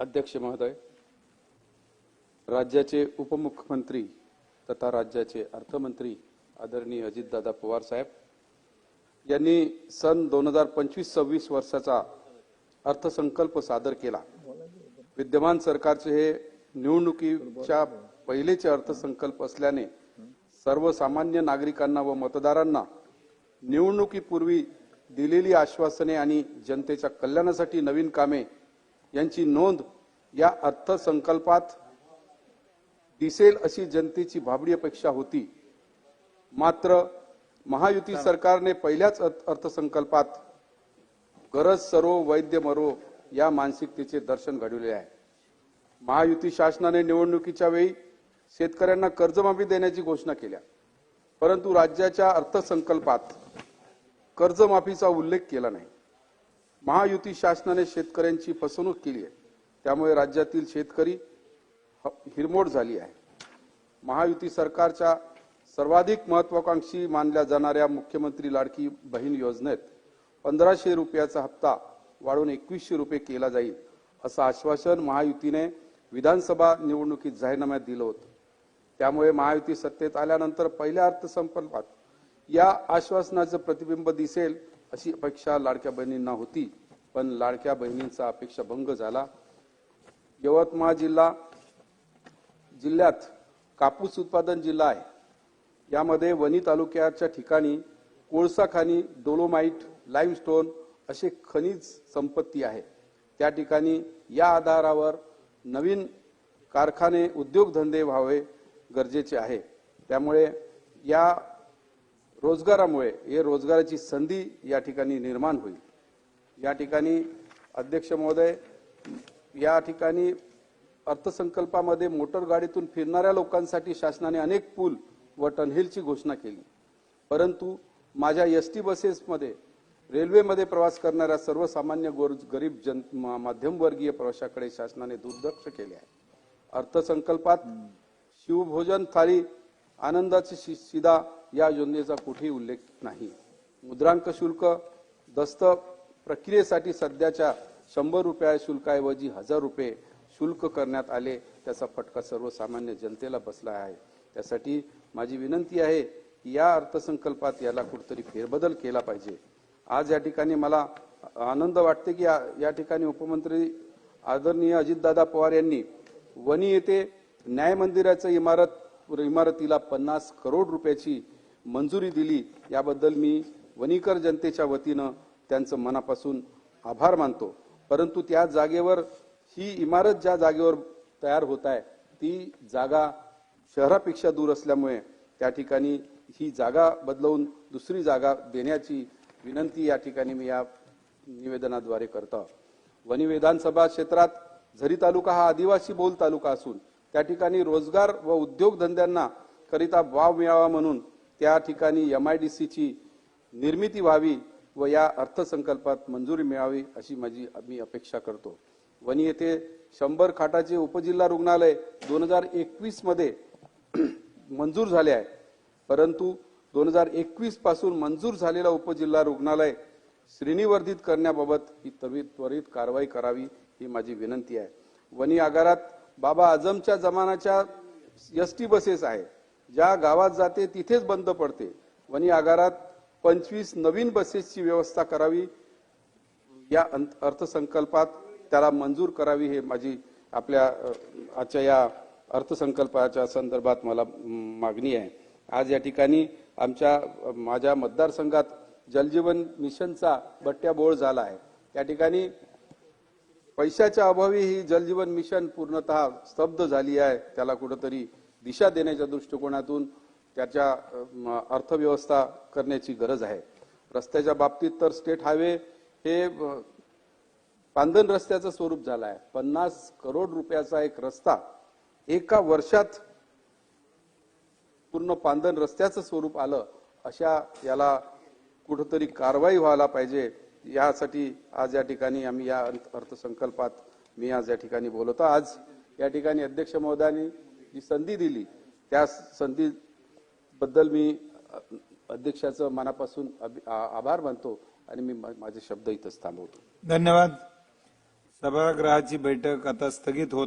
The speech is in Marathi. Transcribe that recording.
अध्यक्ष महोदय राज्याचे उपमुख्यमंत्री तथा राज्याचे अर्थमंत्री आदरणीय अजितदादा पवार साहेब यांनी सन दोन हजार पंचवीस सव्वीस वर्षाचा अर्थसंकल्प सादर केला. विद्यमान सरकारचे हे निवडणुकीच्या पहिलेचे अर्थसंकल्प असल्याने सर्वसामान्य नागरिकांना व मतदारांना निवडणुकीपूर्वी दिलेली आश्वासने आणि जनतेच्या कल्याणासाठी नवीन कामे यांची नोंद या अर्थसंकल्पात दिसेल अशी जनतेची भाबडी अपेक्षा होती. मात्र महायुती सरकारने पहिल्याच अर्थ- अर्थसंकल्पात गरज सरो वैद्य मरो या मानसिकतेचे दर्शन घडविले आहे. महायुती शासनाने निवडणुकीच्या वेळी शेतकऱ्यांना कर्जमाफी देण्याची घोषणा केल्या. परंतु राज्याच्या अर्थसंकल्पात कर्जमाफीचा उल्लेख केला नाही. महायुती शासनाने शेतकऱ्यांची फसवणूक केली आहे. त्यामुळे राज्यातील शेतकरी ह- हिरमोड झाली आहे. महायुती सरकारच्या सर्वाधिक महत्वाकांक्षी मानल्या जाणाऱ्या मुख्यमंत्री लाडकी बहीण योजनेत पंधराशे रुपयाचा हप्ता वाढवून एकवीसशे रुपये केला जाईल असं आश्वासन महायुतीने विधानसभा निवडणुकीत जाहीरनाम्यात दिलं होतं. त्यामुळे महायुती सत्तेत आल्यानंतर पहिल्या अर्थसंकल्पात या आश्वासनाचं प्रतिबिंब दिसेल अशी अपेक्षा लाडक्या बहिणींना होती. पण लाडक्या बहिणींचा अपेक्षा भंग झाला. यवतमाळ जिल्हा जिल्ह्यात कापूस उत्पादन जिल्हा आहे. यामध्ये वणी तालुक्याच्या ठिकाणी कोळसा खाणी डोलोमाईट लाईमस्टोन असे खनिज संपत्ती आहे. त्या ठिकाणी या आधारावर नवीन कारखाने उद्योगधंदे व्हावे गरजेचे आहे. त्यामुळे या रोजगारामुळे हे रोजगाराची संधी या ठिकाणी निर्माण होईल. या ठिकाणी अध्यक्ष महोदय या ठिकाणी अर्थसंकल्पामध्ये मोटर गाडीतून फिरणाऱ्या लोकांसाठी शासनाने अनेक पूल व टनहिलची घोषणा केली. परंतु माझ्या एस टी बसेसमध्ये रेल्वेमध्ये प्रवास करणाऱ्या सर्वसामान्य गरीब जन म- मध्यमवर्गीय प्रवाशाकडे शासनाने दुर्लक्ष केले आहे. अर्थसंकल्पात शिवभोजन थाळी आनंदाची शि- शिदा या योजनेचा कुठेही उल्लेख नाही. मुद्रांक शुल्क दस्त प्रक्रियेसाठी सध्याच्या शंभर रुपया शुल्काऐवजी हजार रुपये शुल्क करण्यात आले त्याचा फटका सर्वसामान्य जनतेला बसला आहे. त्यासाठी माझी विनंती आहे की या अर्थसंकल्पात याला कुठेतरी फेरबदल केला पाहिजे. आज या ठिकाणी मला आनंद वाटते की या या ठिकाणी उपमंत्री आदरणीय अजितदादा पवार यांनी वणी येथे न्याय मंदिराचं इमारत इमारतीला पन्नास करोड रुपयाची मंजुरी दिली याबद्दल मी वणीकर जनतेच्या वतीनं त्यांचं मनापासून आभार मानतो. परंतु त्या जागेवर ही इमारत ज्या जागेवर तयार होत आहे ती जागा शहरापेक्षा दूर असल्यामुळे त्या ठिकाणी ही जागा बदलवून दुसरी जागा देण्याची विनंती या ठिकाणी मी या निवेदनाद्वारे करतो. वणी विधानसभा क्षेत्रात झरी तालुका हा आदिवासी बोल तालुका असून त्या ठिकाणी रोजगार व उद्योगधंद्यांना करिता वाव मिळावा म्हणून त्या ठिकाणी यम आय डी सीची निर्मिती व्हावी व या अर्थसंकल्पात मंजुरी मिळावी अशी माझी मी अपेक्षा करतो. वणी येथे शंभर खाटाचे उपजिल्हा रुग्णालय दोन हजार एकवीसमध्ये मंजूर झाले आहे. परंतु दोन हजार एकवीसपासून मंजूर झालेला उपजिल्हा रुग्णालय श्रेणीवर्धित करण्याबाबत ही त्वरित त्वरित कारवाई करावी ही माझी विनंती आहे. वणी आगारात बाबा आझमच्या जमानाच्या एस टी बसेस आहे ज्या गावात जाते तिथेच बंद पडते. वनी आगारात पंचवीस नवीन बसेसची व्यवस्था करावी. या अंत- अर्थसंकल्पात त्याला मंजूर करावी हे माझी आपल्या आजच्या या अर्थसंकल्पाच्या संदर्भात मला मागणी आहे. आज या ठिकाणी आमच्या माझ्या मतदारसंघात जलजीवन मिशनचा बट्ट्याबोळ झाला आहे. त्या ठिकाणी पैशाच्या अभावी ही जलजीवन मिशन पूर्णतः स्तब्ध झाली आहे. त्याला कुठंतरी दिशा देण्याच्या दृष्टिकोनातून त्याच्या अर्थव्यवस्था करण्याची गरज आहे. रस्त्याच्या बाबतीत तर स्टेट हायवे हे पांधन रस्त्याचं स्वरूप झालं आहे पन्नास करोड रुपयाचा एक रस्ता एका वर्षात पूर्ण पांधन रस्त्याचं स्वरूप आलं अशा याला कुठंतरी कारवाई व्हायला पाहिजे यासाठी आज या ठिकाणी आम्ही या अर्थसंकल्पात मी आज या ठिकाणी बोलवतो आज या ठिकाणी अध्यक्ष महोदयांनी जी संधी दिली त्या संधी बद्दल मी अध्यक्षाचं मनापासून आभार मानतो आणि मी माझे शब्द इथंच थांबवतो. धन्यवाद. सभागृहाची बैठक आता स्थगित होत